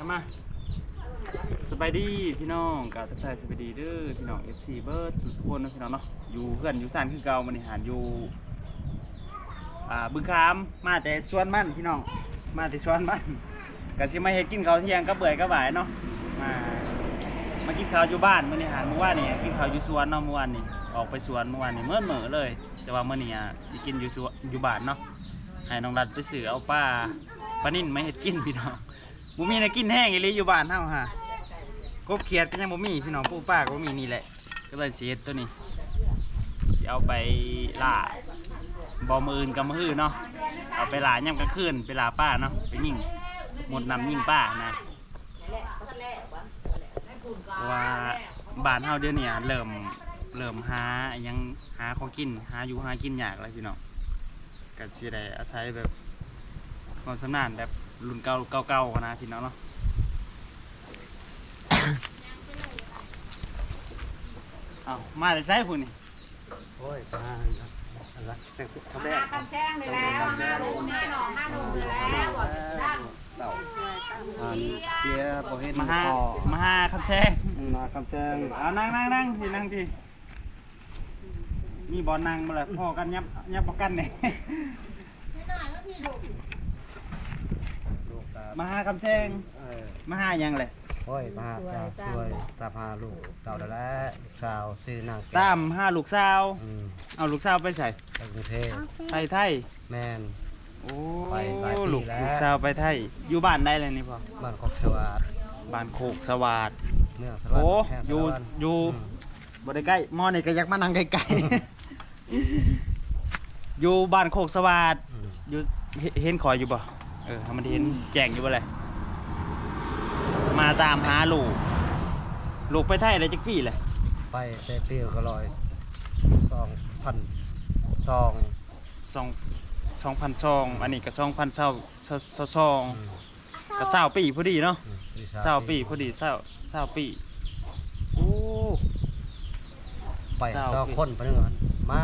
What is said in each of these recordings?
จะมาสบายดีพี่น้องกาวทักทายสบายดีเด้อพี่น้อง FC เบิร์ดสุดทุกคนนะพี่น้องเนาะอยู่เพื่อนอยู่ซานคือเก่าบริหารอยู่อ่าบึงคามมาแต่สวนมันพี่น้องมาแต่สวนมันก็สิมาเฮ็ดกินข้าวเที่ยงก็เบื่อก็บ่ายเนาะมามากินข้าวอยู่บ้านมื้อนี้หารเมื่อวานนี่กินข้าวอยู่สวนเนาะเมื่อวานนี่ออกไปสวนเมื่อวานนี่เมื่อเหม่อเลย แต่ว่าเมื้อนี้อ่สิกินอยู่สวนอยู่บ้านเนาะให้น้องรัดไปซื้อเอาป้าปลานิ่นมาเฮ็ดกินพี่น้อง บ่มีนวกินแห้งอีหลีอยู่บ้านเฮาฮะกบเขียดก็ยังบ่มีพี่น้องปู่ป้าก็บ่มีนี่แหละ ก็เลยสิเฮ็ดตัวนี้สิเอาไปล่าบ่มืออื่นกับมื้ออื่นเนาะเอาไปล่ายามกลางคืนไปล่าป้าเนาะไปยิงหมดนำยิงป้านะเพราะว่าบ้านเฮาเดี๋ยวนี้เริ่มเริ่มหาอิหยังหาของกินหาอยู่หากินยากแล้วพี่น้องก็สิได้อาศัยแบบความสำนาญแบบ รุ่นเก่าเก่าๆนะพี่น้องเนาะเอามาแต่ใช้พุ่นนี่โอ้ยมาอะไรแสงทำแรกคำแซงนี่แล้วห้าลูกนี่หนองห้าลูกนี่แล้วด้านเต่าอันเชียร์บ่เห็นมาหามาหาคำแซงมาคำแซงเอานั่งนั่งนั่งพี่นั่งพี่มีบอลนั่งมาเลยพ่อกันยับยับประกันเนี่ยลูกตา มาหาคำแซงเออมาหาหยังเลยโอ้ยมาตาสวยตาพาลูกเต่าได้แล้วลูกสาวซื้อนางแก้วตามหาลูกสาว อืมเอาลูกสาวไปใส่ไปกรุงเทพไทยไทย แมน โอ้ไปหลายปีลูกแล้ว ลูกสาวไปไทย อยู่บ้านได้เลยนี่พ่อ บ้านคอกสวัสดบ้านโคกสวัสดเมืองสวัสโอ้ดิ์แห่งสอยู่วัสดิ์อยู่อืมบ่ได้ใกล้มอนี่ก็อยากมานั่งใกล้ๆ อยู่บ้านโคกสวัสดอืมอยู่เห็นเห็นคอยอยู่บ่ เออมันเห็นแจ้งอยู่บ่เลยมาตามหาลูก ลูกไปไทยอะไรจักปีเลยไปเตปีก็ลอยสองพันสองสองสองพันสอง อันนี้ก็สองพันเศร้าเศร้าเศร้าสองอืมก็เศร้าปีพอดีเนาะอืมปีสมเศร้าปีพอดีเศร้าเศร้าปีโอ้ไปเศร้าสองปีคนไปหนึ่งอันมา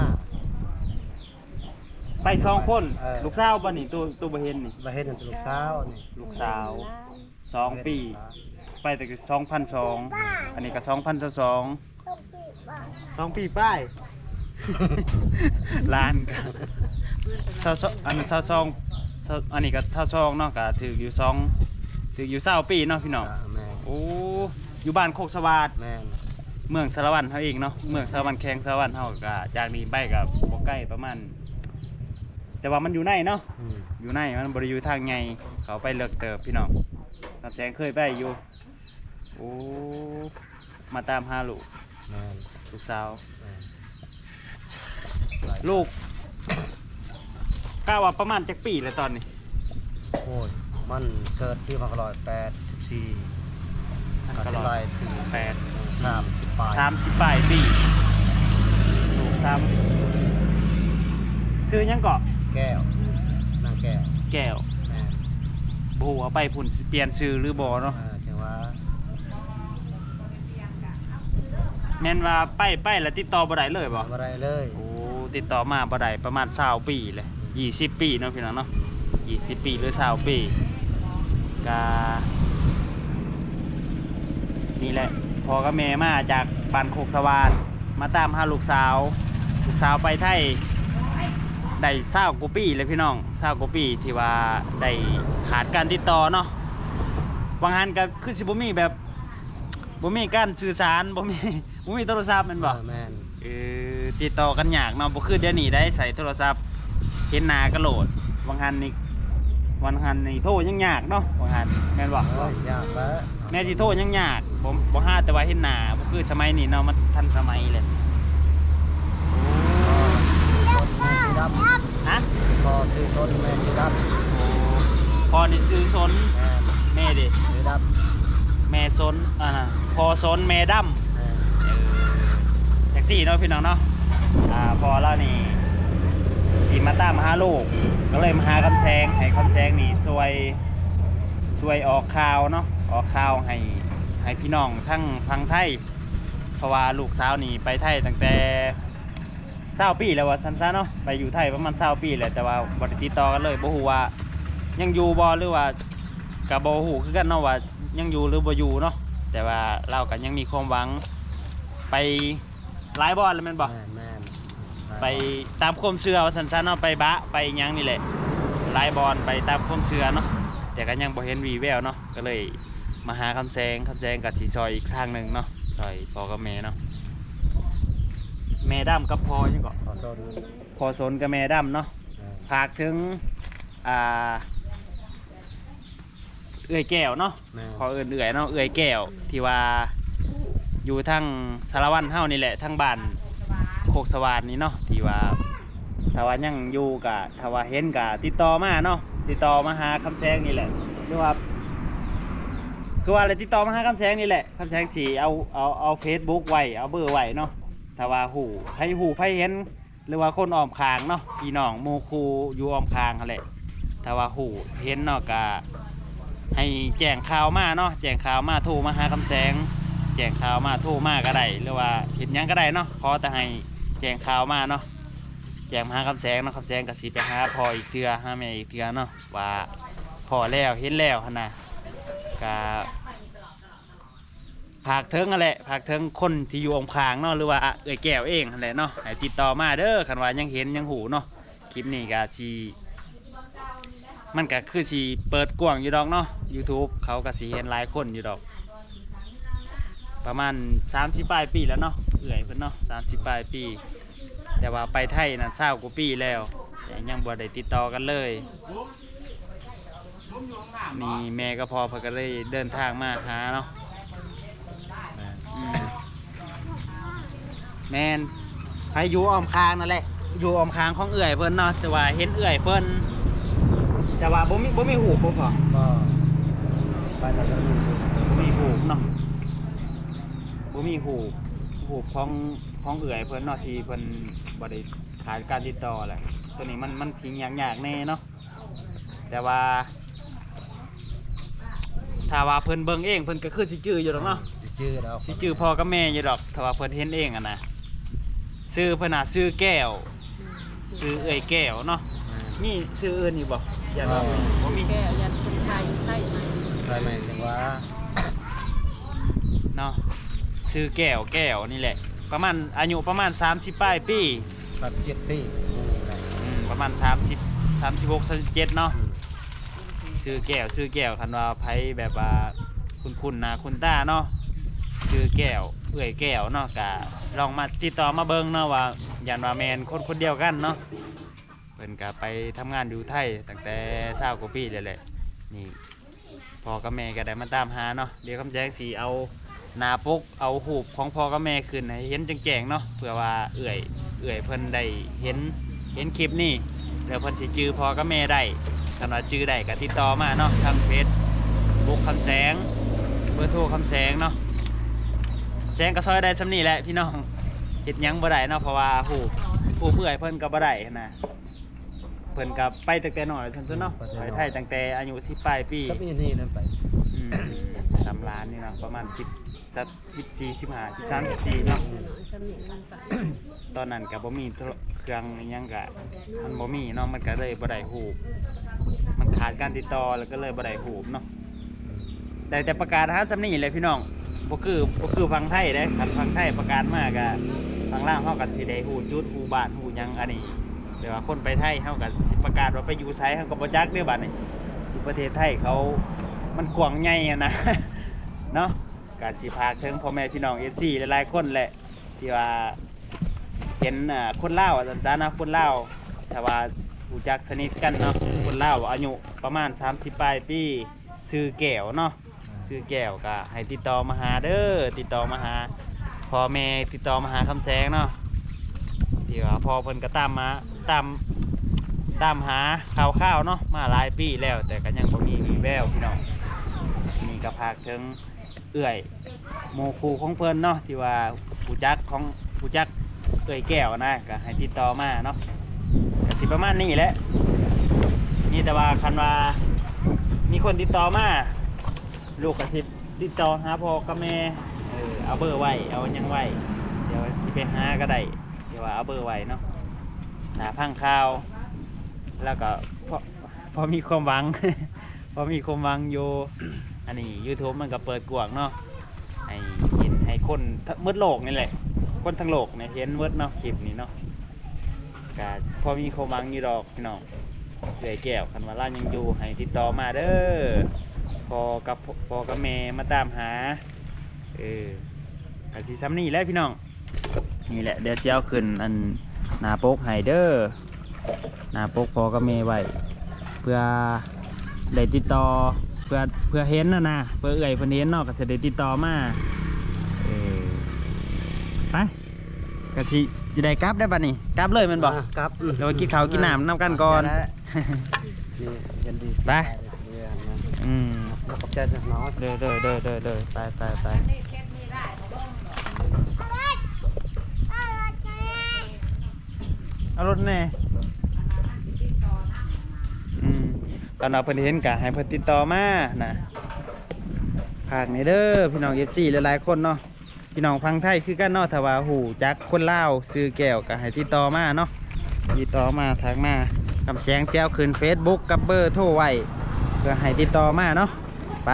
ไปสองคน เออ ลูกสาวบ่นี่ตัวตัวบ่เห็นนี่มาเห็นลูกสาวนี่ลูกสาวสองปี ไปแต่สองพันสองอันนี้ก็สองพันสองสองปีป้ายล้านกันเศร้าสองอันเศร้าสองเศร้าอันนี้ก็เศร้าสองเนาะก็ถืออยู่สองถืออยู่เศร้าปีเนาะพี่น้องแม่นโอ้อยู่บ้านโคกสวัสด แม่นเมืองสารวันเฮาเองเนาะเมืองสารวันแข้งสารวันเฮาก็จากนี้ไปก็บ่ใกล้ประมาณ แต่ว่ามันอยู่ในเนาะอืมอยู่ในมันบริอยู่ทางไงเขาไปเลิกเติบพี่น้องลำแสงเคยไปอยู่โอ้มาตามหาลูกแม่นลูกสาว แม่นลูกก้าว่าประมาณจักปีเลยตอนนี้โอ้ยมันเกิดที่พันร้อยแปดสิบสี่อันก็ก็สิร้ไล่อยปีแปดสามสิบปลายสามสิบปลายปีลูกสามซื้อหยังเกาะ แก้ว นางแก้วแก้วแม่นบูว่าไปผุ่นสิเปลี่ยนซื้อหรือบอเนาะเออจังว่าแม่นว่าไปไปแล้วติดต่อบ่ได้เลยบ่บ่ได้เลยโอ้ติดต่อมาบ่ได้ประมาณ20ปีเลย20 ปีเนาะพี่น้องเนาะ20 ปีหรือ20ปีกานี่แหละพอกับแม่มาจากบ้านโคกสวาดมาตามหาลูกสาว ลูกสาวไปไทย ได้เศร้ากว่าปีเลยพี่น้องเศร้ากว่าปีที่ว่าได้ขาดการติดต่อเนาะบางอันก็คือสิบ่มีแบบบ่มีการสื่อสารบ่มีบ่มีโทรศัพท์แม่นบ่เออแม่นเออติดต่อกันยากเนาะบ่คือเดี๋ยวนี้ได้ใส่โทรศัพท์เห็นหน้าก็โหลดบางหันนี่วันหันนี่โทรยังยากเนาะบางหันแม่นบ่โอ้ยยากแล้วแม่สิโทรยังยากผมบ่ฮาแต่ว่าเห็นหน้าบ่คือสมัยนี้เนาะมันทันสมัยเลย แม่สีดำฮะพอซื้อต้นแม่สีดโอ้พอนี่ซื้อสนำแม่นแม่เด้สีดำแม่สนอ่าพอสนแม่ดำแม่นเออแท็กซี่เนาะพี่น้องเนาะอ่าพอแล้วนี่สีมาตามหาลูกก็เลยมาหาคำแซงให้คำแซงนี่ช่วยช่วยออกข่าวเนาะออกข่าวให้ให้พี่น้องทั้งพังไทยเพราะว่าลูกสาวนี่ไปไทยตั้งแต่ เศร้าปีแล้วว่าสั้นๆเนาะไปอยู่ไทยประมาณเศร้าปีแหละแต่ว่าบริติดต่อกันเลยบ่ฮู้ว่า ยังอยู่บ่หรือว่ากับบ่ฮู้คือกันเนาะว่ายังอยู่หรือบ่อยู่เนาะแต่ว่าเราก็ยังมีความหวังไปหลายบอลแล้วแม่นบ่แม่นแม่นไปตามความเชื่อว่าสันๆเนาะไปบะไปหยังนี่แหละหลายบอลไปตามความเชื่อเนาะแต่ก็ยังบ่เห็นวีแววเนาะก็เลยมาหาคำแซงคำแซงกับสีซอยอีกทางหนึ่งเนาะซอยพ่อกับแม่เนาะ แม่ดำกับพ่อยังก็ขอโซนพ่อสนกับแม่ดำเนาะเออฝากถึงอ่าเอื่อยแก้วเนาะแม่นขอเอื่นเอื่อยเนาะเอื่อยแก้วที่ว่าอยู่ทั้งสารวัตรเฮานี่แหละทั้งบ้านโคกสวานนี่เนาะที่ว่าถ้าว่ายังอยู่กะถ้าว่าเห็นกะติดต่อมาเนาะติดต่อมาหาคำแซงนี่แหละหรือว่าคือว่าอะไรติดต่อมาหาคำแซงนี่แหละคำแซงสีเอาเอาเอาเฟซบุ๊กไว้เอาเบอร์ไว้เนาะ ถ้าว่าหูให้หูให้เห็น หรือว่าคนออมคางเนาะพี่น้องหมู่คูอยู่ออมคางนั่นแหละถ้าว่าหูเห็นเนาะกะให้แจ้งข่าวมาเนาะแจ้งข่าวมาโทรมาหาคำแสง แจ้งข่าวมาโทรมาก็ได้หรือว่าเห็นหยังก็ได้เนาะขอแต่ให้แจ้งข่าวมาเนาะแจ้งมาหาคำแสงเนาะคำแสงก็สิไปหาพ่ออีกเทื่อหาแม่อีกเทื่อเนาะว่าพ่อแล้วเห็นแล้วหั่นน่ะก็ ผากเทิงนั่นแหละผากเทิงคนที่อยู่องคางเนาะหรือว่าอะเอ้อยแก้วเองนั่นแหละเนาะให้ติดต่อมาเด้อคันว่ายังเห็นยังหูเนาะคลิปนี้ก็สิมันก็คือสีเปิดกว้างอยู่ดอกเนาะ YouTube เขาก็สีเห็นหลายคนอยู่ดอก ประมาณ30ปลายปีแล้วเนาะเอื่อยเพิ่นเนาะ30ปลายปี แต่ว่าไปไทยนั่นเศร้ากว่าปีแล้วแต่ยังบ่ได้ติดต่อกันเลยนี่แม่ก็พอเพิ่นก็เลยเดินทางมาหาเนาะ แม่น อืม แม่นไปอยู่อ้อมคางนั่นแหละ อยู่อ้อมคางของเอื่อยเพิ่นเนาะแต่ว่าเห็นเอื่อยเพิ่นแต่ว่าบ่มีบ่มีหูบ่พอก็ไปแล้วก็มีอยู่บ่มีหูเนาะบ่มีหูหูของของเอื่อยเพิ่นเนาะที่เพิ่นบ่ได้ขาดการติดต่อแหละตัวนี้มันมันสิยากๆแน่เนาะแต่ว่าถ้าว่าเพิ่นเบิ่งเองเพิ่นก็คือสิจื้ออยู่ดอกเนาะสิชื่อแล้วสิจื้อพ่อกับแม่อยู่ดอกถ้าว่าเพิ่นเห็นเองอะนะ ซื้อเพิ่นน่ะซื้อแก้ว ซื้อเอ่ยแก้วเนาะแม่นมีซื้ออื่นอีกบ่อย่าว่าบ่มีแก้วยันคนไทยไทยไหมไทยแม่นจังว่าเนาะซื้อแก้วแก้วนี่แหละ ประมาณอายุประมาณ 30ปลายปีตัดเจ็ดปีนี่แหละอืมประมาณ 30 36 37เนาะอืมซื้อแก้วซื้อแก้วคันว่าไผแบบว่าคุณคุณนะคุณตาเนาะ ซื้อแก้ว เอื่อยแก้วเนาะกะลองมาติดต่อมาเบิ่งเนาะว่ายันว่าแมนคนคนเดียวกันเนาะเพิ่นก็ไปทำงานอยู่ไทยตั้งแต่20กว่าปีเลยแหละนี่พ่อกับแม่ก็ได้มาตามหาเนาะเดี๋ยวคำแจ้งสีเอาหนาปกเอาหูปของพ่อกับแม่ขึ้นให้เห็นแจงๆเนาะเพื่อว่าเอื่อยเอื่อยเพิ่นได้เห็นเห็นคลิปนี้แล้วเพิ่นสิจื้อพ่อกับแม่ได้คันว่าจื้อได้ก็ติดต่อมาเนาะทางเพจบุกคำแสงเบอร์โทรคำแสงเนาะ แสงก็ซอยได้สำนี่แหละพี่น้องเฮ็ดหยังบ่ได้เนาะเพราะว่าหูผู้เปื่อยเพิ่นก็บ่ได้หั้นนะเพิ่นก็ไปตั้งแต่น้อยซั่นซุเนาะไปไทยตั้งแต่อายุ10ปลายปีสักปีนี้นั่นไปอืมสามล้านนี่เนาะประมาณ10สัก14 15 13 14เนาะสมิงมันไปตอนนั้นก็บ่มีโทรเครื่องอิหยังก็มันบ่มีเนาะมันก็เลยบ่ได้หูปมันขาดการติดต่อแล้วก็เลยบ่ได้หูปเนาะได้แต่ประกาศหาสำนี่เลยพี่น้อง บ่คือบ่คือฟังไทยเด้คันฟังไทยประกาศมากอะฟังล่างเฮาก็สิได้ฮู้จุดฮู้บานฮู้หยังอันนี้แต่ว่าคนไปไทยเฮาก็สิประกาศว่าไปอยู่ไสเฮาก็บ่จักเด้อบัดนี้อยู่ประเทศไทยเขามันกว้างใหญ่อะนะเนาะก็สิพากถึงพ่อแม่พี่น้อง FC หลายๆคนแหละที่ว่าเห็นคนลาวอะซั่นซะนะคนลาวถ้าว่ารู้จักสนิทกันเนาะคนเลาอายุประมาณ 30ปลายปีชื่อแก้วเนาะ ซื้อแก้วก็ให้ติดต่อมาหาเด้อติดต่อมาหาพ่อแม่ติดต่อมาหาคำแสงเนาะที่ว่าพ่อเพิ่นก็ตามมาตามตามหาข่าวข้าวเนาะมาหลายปีแล้ว แต่ก็ยังบ่มีวีแววพี่น้องนี่ก็พากถึงเอื้อยโมคูของเพิ่นเนาะที่ว่าผู้จักของผู้จักเอื้อยแก้วนะก็ให้ติดต่อมาเนาะก็สิประมาณนี้แหละนี่แต่ว่าคันว่ามีคนติดต่อมา ลูกกระซิบติดต่อหาพ่อกับแม่เออเอาเบอร์ไว้เอาหยังไว้เดี๋ยวสิไปหาก็ได้เดี๋ยวว่าเอาเบอร์ไว้เนาะหาพังข่าว แล้วก็พอพอมีความหวัง พอมีความหวังอยู่ อันนี้ YouTube มันก็เปิดกว้างเนาะให้เห็นให้คนทั้งมืดโลกนี่แหละ คนทั้งโลกเนี่ยเห็นมืดเนาะคลิปนี้เนาะก็พอมีความหวังอยู่ดอกพี่น้องเอื่อยแก้วคันว่าล่ายังอยู่ให้ติดต่อมาเด้อ กับพอกับแม่มาตามหา เออก็สิซ้ำนี่แหละพี่น้อง นี่แหละเดี๋ยวสิเอาขึ้นอันหน้าปกให้เด้อหน้าปกพอกับแม่ไว้เพื่อได้ติดต่อเพื่อเพื่อเห็นนะนะเพื่อเอื่อยเพิ่นเห็นเนาะก็สิได้ติดต่อมาเออไปก็สิสิได้กลับได้บัดนี้กลับเลยแมันบ่ะครับเดี๋ยวกินข้าวกินน้ำนำกันก่อนได้นี่ยันดีไป เรียนนะอืม แล้วขอบใจจักหน้อยเด้อเด้อเด้อเด้อเด้อไปไปไปนี่เคสนี้ได้บ่ต้องเอารถแน่อืมตอนเราเพิ่นเห็นกะให้เพิ่นติดต่อมานะภาคนี้เด้อพี่น้อง FC หลายๆคนเนาะพี่น้องฟังไทยคือกันเนาะถ้าว่าหูจักคนลาวซื้อแก้วก็ให้ติดต่อมาเนาะติดต่อมาทางมาคำเสียงเจ้าคืน Facebook กับเบอร์โทรไว้เพื่อให้ติดต่อมาเนาะ ไป